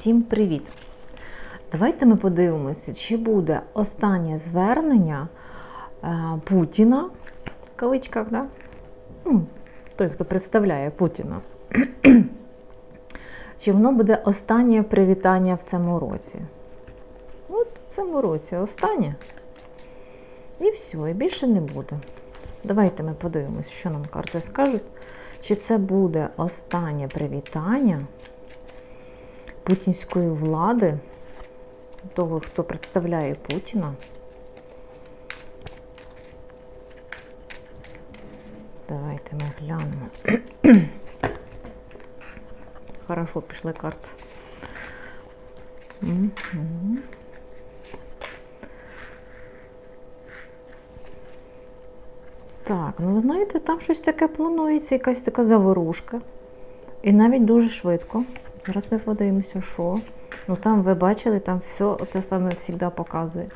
Всім привіт! Давайте ми подивимося, чи буде останнє звернення е, Путіна, в кавичках, да? ну, той, хто представляє Путіна. Чи воно буде останнє привітання в цьому році? От в цьому році останнє. І все, і більше не буде. Давайте ми подивимося, що нам карти скажуть. Чи це буде останнє привітання путінської влади, того, хто представляє Путіна? Давайте ми глянемо. Хорошо пішли карти. Так, ну ви знаєте, там щось таке планується, якась така заворушка. І навіть дуже швидко. Зараз ми подивимося, що. Ну там ви бачили, там все те саме завжди показує.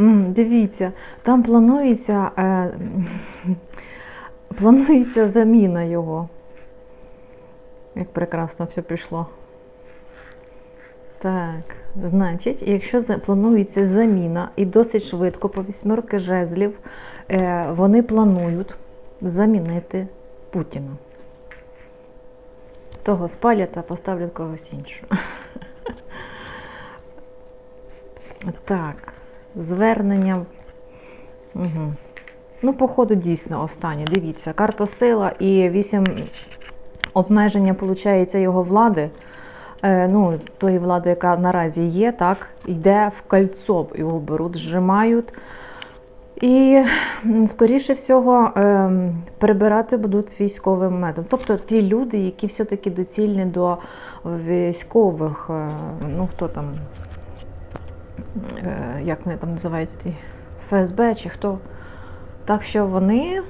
М, дивіться, там планується, е, планується заміна його. Як прекрасно все пішло. Так, значить, якщо планується заміна і досить швидко по вісьмерки жезлів, е, вони планують замінити Путіна. Того спалять, а поставлять когось іншого. Так, звернення. Угу. Ну, походу, дійсно останнє. Дивіться, карта сила і вісім обмеження, виходить, його влади. Е, ну, тої влади, яка наразі є, так, йде в кольцо, його беруть, зжимають. І, скоріше всього, ем, перебирати будуть військовим методом. Тобто ті люди, які все-таки доцільні до військових, е, ну хто там, е, як вони там називаються, ті ФСБ чи хто. Так що вони,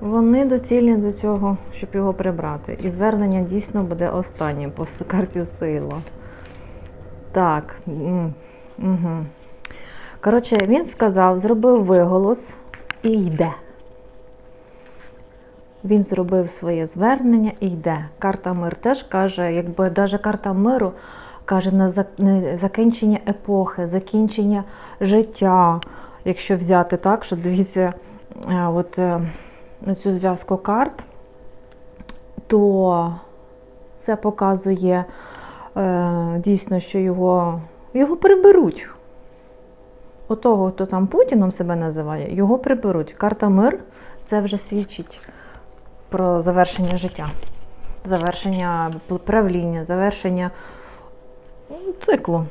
вони доцільні до цього, щоб його прибрати. І звернення дійсно буде останнім по карті сила. Так. Угу. Коротше, він сказав, зробив виголос і йде. Він зробив своє звернення і йде. Карта мир теж каже, якби навіть карта миру каже на закінчення епохи, закінчення життя. Якщо взяти так, що дивіться е, от, е, на цю зв'язку карт, то це показує е, дійсно, що його, його приберуть. Отого, хто там Путіном себе називає, його приберуть. Карта мир це вже свідчить про завершення життя, завершення правління, завершення ну, циклу.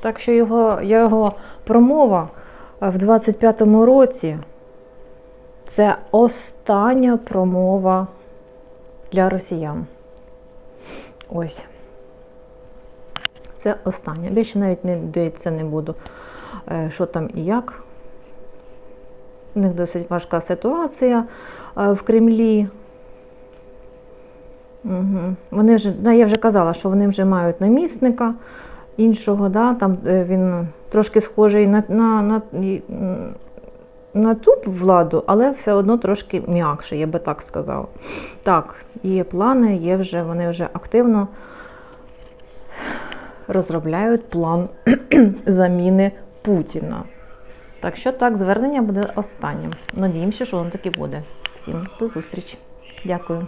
Так що його, його промова е, в 25-му році це остання промова для росіян. Ось. Це останнє. Більше навіть не дивитися не буду, е, що там і як. У них досить важка ситуація е, в Кремлі. Угу. Вони вже, ну, я вже казала, що вони вже мають намісника іншого, да? там е, він трошки схожий на, на, на, на ту владу, але все одно трошки м'якше, я би так сказала. Так, є плани, є вже, вони вже активно розробляють план заміни Путіна. Так що так, звернення буде останнім. Надіємося, що воно таки буде. Всім до зустрічі. Дякую.